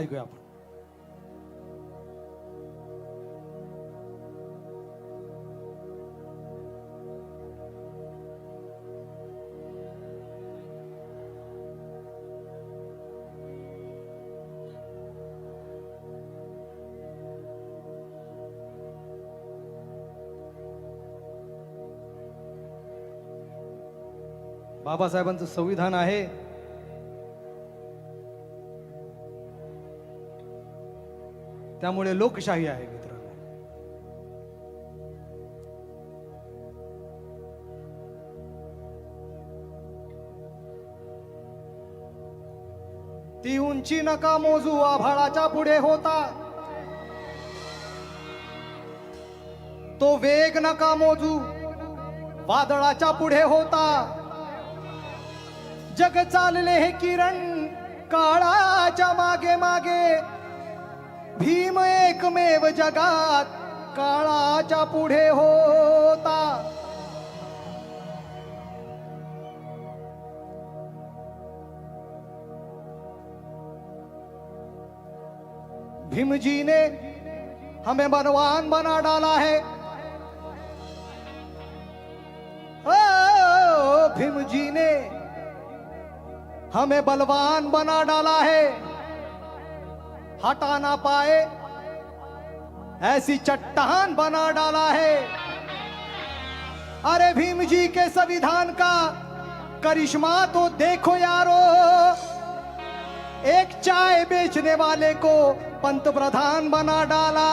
ऐकूया आपण. बाबासाहेबांचं संविधान आहे. त्यामुळे लोकशाही आहे मित्रांनो. ती उंची नका मोजू आभाळाच्या पुढे होता. तो वेग नका मोजू वादळाच्या पुढे होता. जग चालले हे किरण काळाच्या मागे मागे भीम एकमेव जगात काळाच्या पुढे होता. भीमजी ने हमें बनवान बना डाला है. ओ ने हमें बलवान बना डाला है. हटा ना पाए। ऐसी चट्टान बना डाला है। अरे भीम जी के संविधान का करिश्मा तो देखो यारो। एक चाय बेचने वाले को पंत प्रधान बना डाला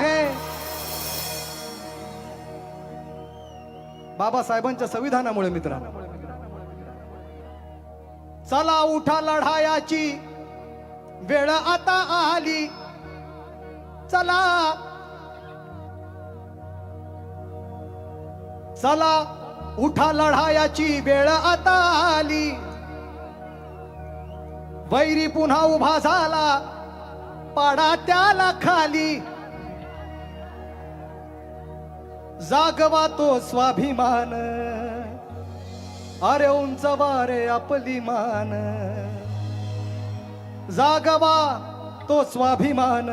है। बाबासाहेबांच्या संविधानामुळे मित्रांनो चला उठा लढायाची वेळ आता आली. चला. चला उठा लढायाची वेळ आता आली. वैरी पुन्हा उभा झाला पाडा त्याला खाली. जागवा तो स्वाभिमान. अरे उंच वारे आपली मान. जागवा तो स्वाभिमान.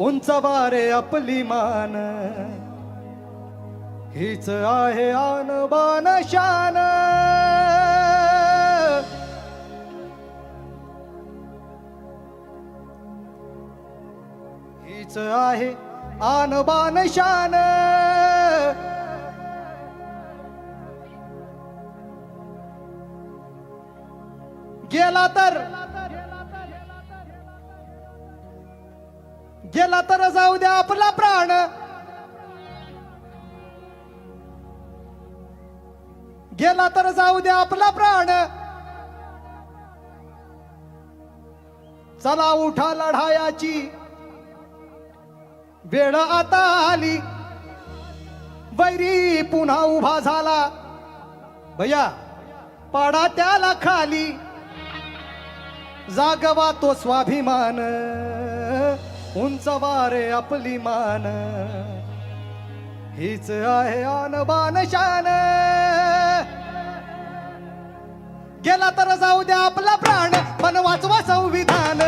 उंच वारे आपली मान. हीच आहे आणबान शान. हीच आहे आणबान शान. गेला तर. गेला तर जाऊ द्या आपला प्राण. गेला तर जाऊ द्या आपला प्राण. चला उठा लढायाची. वेळ आता आली. वैरी पुन्हा उभा झाला. भैया पाडा त्याला खाली. जागवा तो स्वाभिमान उंच वारे आपली मान. हीच आहे आनबान शान. गेला तर जाऊ द्या आपला प्राण पण वाचवा संविधान.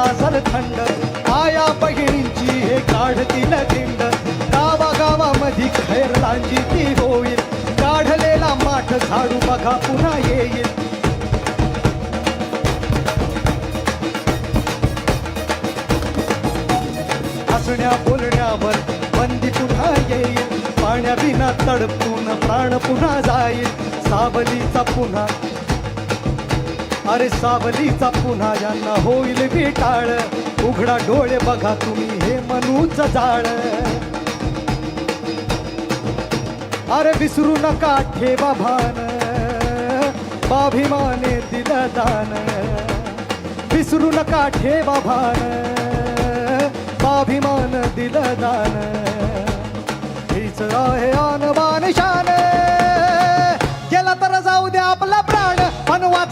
तुम्ही बसला थंड आया बहिणींची हे काढतील खिंड गावा गावामध्ये खैर लांजी ती होईल. काढलेला माठ झाडू बघा पुन्हा येईल. हसण्या बोलण्यावर बंदी पुन्हा येईल. पाण्याविना तडपून प्राण पुन्हा जाईल. सावलीचा पुन्हा अरे सावलीचा पुन्हा ज्यांना होईल विटाळ उघडा डोळे बघा तुम्ही हे मनूच जाळ. अरे विसरू नका ठेवा भान. बाभिमाने दिलं दान. विसरू नका ठेवा भान. बाभिमान दिलं दान. हीच आहे आणबान शान. गेला तर जाऊ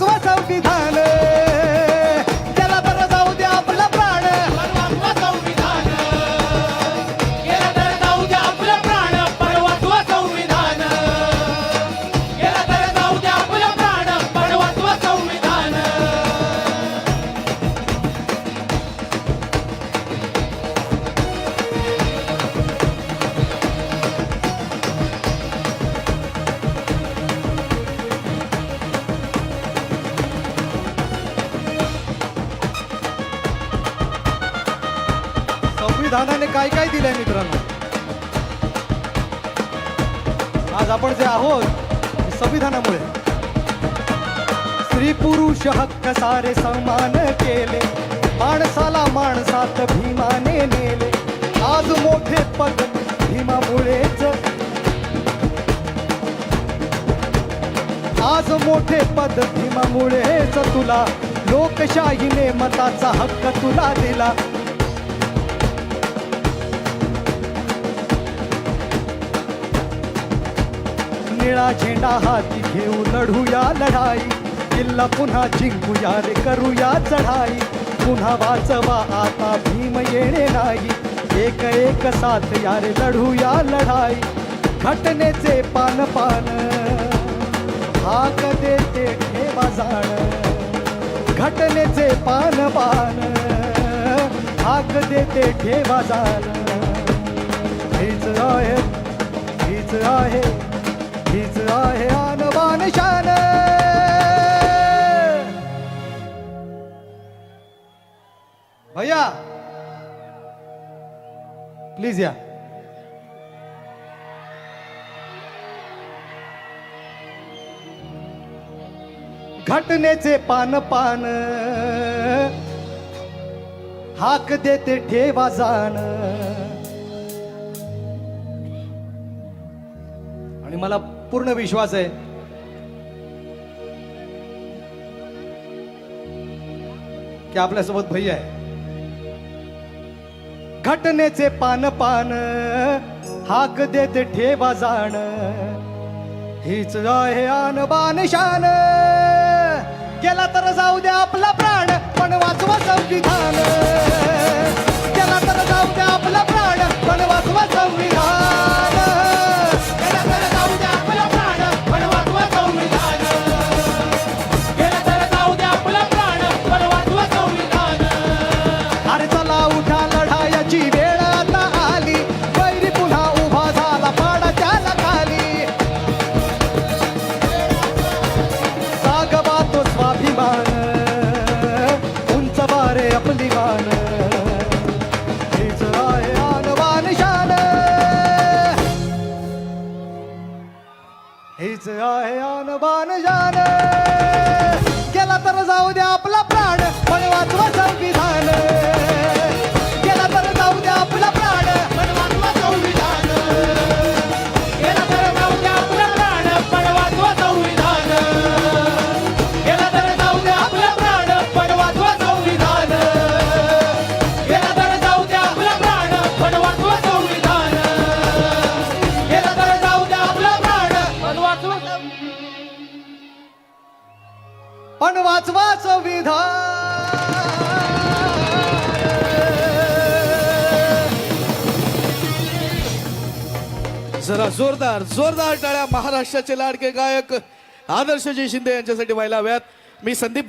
पण वाचवा संविधान. काय काय दिलंय मित्रांनो? आज आपण जे आहोत संविधानामुळे. स्त्री पुरुष हक्क सारे समान केले. माणसाला माणसात भीमाने नेले. आज मोठे पद भीमामुळेच. आज मोठे पद भीमामुळेच तुला. लोकशाहीने मताचा हक्क तुला दिला. निळा झेंडा हाती घेऊ लढूया लढाई. किल्ला पुन्हा जिंकूया रे करूया चढाई. पुन्हा वाचवा आता भीम येणे नाही. एक एक साथ यारे लढूया लढाई. घटनेचे पान पान हाक देते ठेवा जाण. घटनेचे पान पान हाक देते ठेवा जाण. हीच आहे हीच आहे. हीच आहे आनबान शान. भैया प्लीज या. घटनेचे पान पान हाक देते ठेवा जाण. आणि मला पूर्ण विश्वास आहे. की आपल्यासोबत भैया आहे. घटनेचे पान पान हाक देते ठेवा जाण. हीच आहे आणबान शान. गेला तर जाऊ द्या आपला प्राण पण वाचवा संविधान. गेला तर जाऊ द्या आपला प्राण पण वाचवा संविधान. आहे आन बान जान. केला तर जाऊ द्या वाचवा. पण वाचवा संविधान जरा जोरदार जोरदार टाळ्या महाराष्ट्राचे लाडके गायक आदर्शजी शिंदे यांच्यासाठी व्हायला हव्यात. मी संदीप